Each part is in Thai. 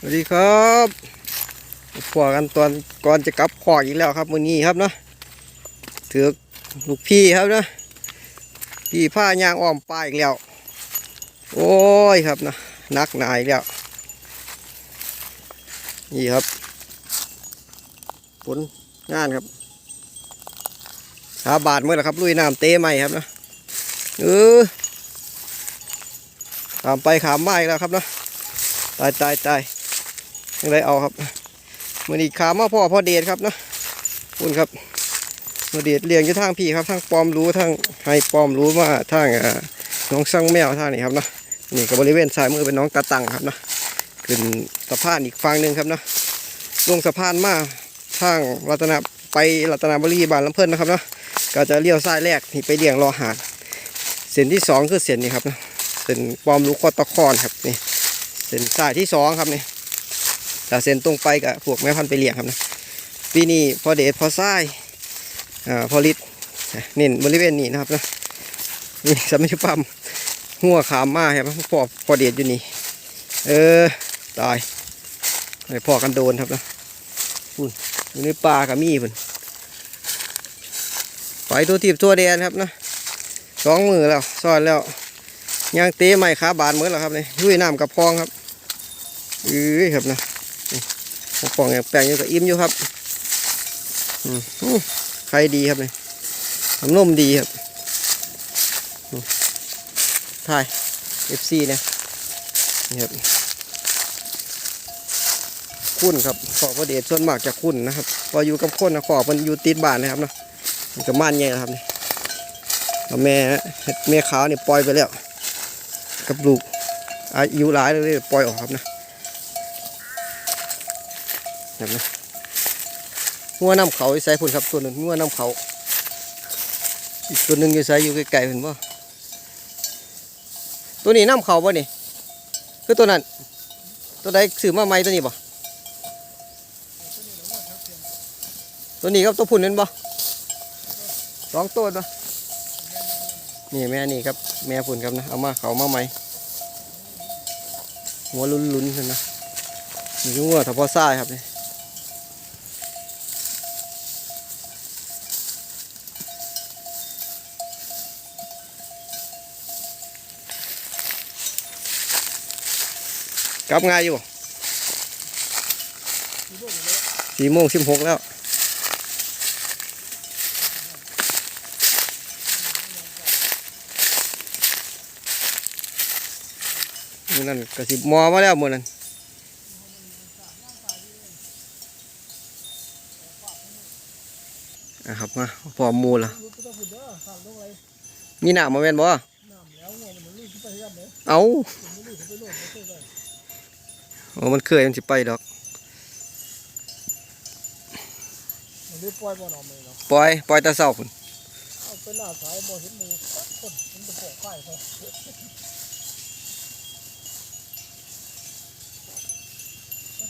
สวัสดีครับพวกกันตอนก่อนจะกลับขอกอีกแล้วครับมื้อนี้ครับเนาะถือลูกพี่ครับเนาะพี่ผ้ายางอ้อมป้ายอีกแล้ว โอ้ยครับนะนักหนาอีกแล้ว นี่ครับ ผลงานครับขาบาดเมื่อไหร่ครับลุยน้ำเตะใหม่ครับนะเออขามไปขามมาอีกแล้วครับเนาะตายตายตาย ยังไงเอาครับมือนี้ขามมาพ่อพ่อเดชครับเนาะคุณครับพ่อเดชเลี้ยงอยู่ทางพี่ครับทางปอมรู้ทางให้ปอมรู้มาทางน้องสังแมวทางนี้ครับเนาะนี่ก็บบริเวณซ้ายมือเป็นน้องตาตังครับเนาะขึ้นสะพานอีกฝั่งหนึ่งครับเนาะลงสะพานมาทางรัตนาไปรัตนาบุรีบานลำเพิ่นนะครับเนาะก็จะเลี้ยวซ้ายแรกนี่ไปเลี้ยงรอหาดเส้นที่สองคือเส้นนี้ครับเนาะเส้นปอมรู้คอตะคอนครับนี่เส้นซ้ายที่สองครับนี่ แต่เส้นตรงไปกับพวกแม่พันธุ์ไปเลี้ยงครับนะปีนี้พอเดชพอซ้ายอ่าพอลิดเน้นบริเวณนี้นะครับนะนี่สมัยปั๊มหัวขามมาครับพอพอเดชอยู่นี่เออตายไอพอกันโดนครับนะพุ่นอยู่ในป่ากับมีพุ่นไปตัวทีบตัวแดนครับนะสองมือแล้วซ่อนแล้วยางเตะใหม่ขาบานเหมือนแล้วครับนี่ลุยน้ำกับพองครับเอ้ยครับนะ ฟองแอบแปลงอยู่กับอิ่มอยู่ครับอืมอู้ใครดีครับนี่น้ำนมดีครับถ่าย FC เนี่ยนี่ครับคุ้นครับขอพระเดชส่วนมากจะคุ้นนะครับ พออยู่กับคนนะขอมันอยู่ติดบ้านนะครับเนาะมันจะม่านใหญ่ครับนี่แล้วแม่เห็ดแม่ขาวนี่ปล่อยไปแล้ว กับลูกอายุหลายเลยปล่อยออกครับนะ เห็นไหมงัวน้ำเขาใส่พุ่นครับตัวหนึงงัวน้ำเขาอีกตัวหนึ่งอยู่ใส่อยู่ไกลๆเห็นป่ตัวนี้น้ำเขาป่ะนี่คือตัวนั้น ตัวใดซื้อมาใหมตัวนี้ป่ะตัวนี้ครับตัวพุ่นนั่นป่ะสองตัวป่นี่แม่นี่ครับแม่พุ่นครับนะเอามาเขามาใหมหัวลุ้นๆนั่นนะนี่คือหัวถ้าพอซ่ายครับเนี่ย กลับง่ายอยู่บ่สี่โมงสิบหกแล้วมือนั้นก็สิมอมาแล้วมือนั้นนะครับมาพอมูละมีหนามมาแม่นบ่เอา โอ้มันเคยมันสิไปดอกมันได้ปล่อยบ่หนอมือเนาะปล่อยปล่อยแตาเศร้าพุ่นเอาไปหน้าสายบ่เห็นหมูสักคนมันจะปอกไข่เขา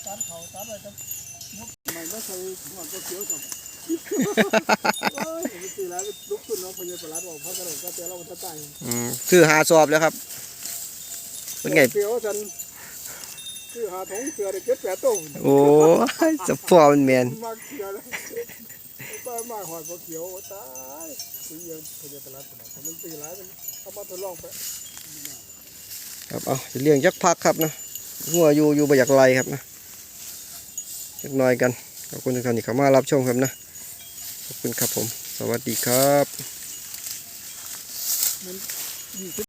ตามเขาตามอะไรกันมันก็เคยหัวก็เขียวกับโอ้ยผมตีแล้วลุกขึ้นน้องพญาปลาดบอกเพราะกระโดดก็เตะเราจะตายอืมคือหาสอบแล้วครับเป็นไงเขียวฉัน คือหาถุงเสือได้เจ็ดแปดตัวโอ้ยจะพอมันแมนมากเขียวเลยไปมาหอยพอเขียวตายตีเยังพญาปลาดผมมันตีแล้วมันเอามาทดลองไปครับเอาจะเลี้ยงจักพักครับนะหัวอยู่อยู่บ่อยากไล่ครับนะจักหน่อยกันขอบคุณทุกท่านที่เข้ามารับชมครับนะขอบคุณครับผม สวัสดีครับ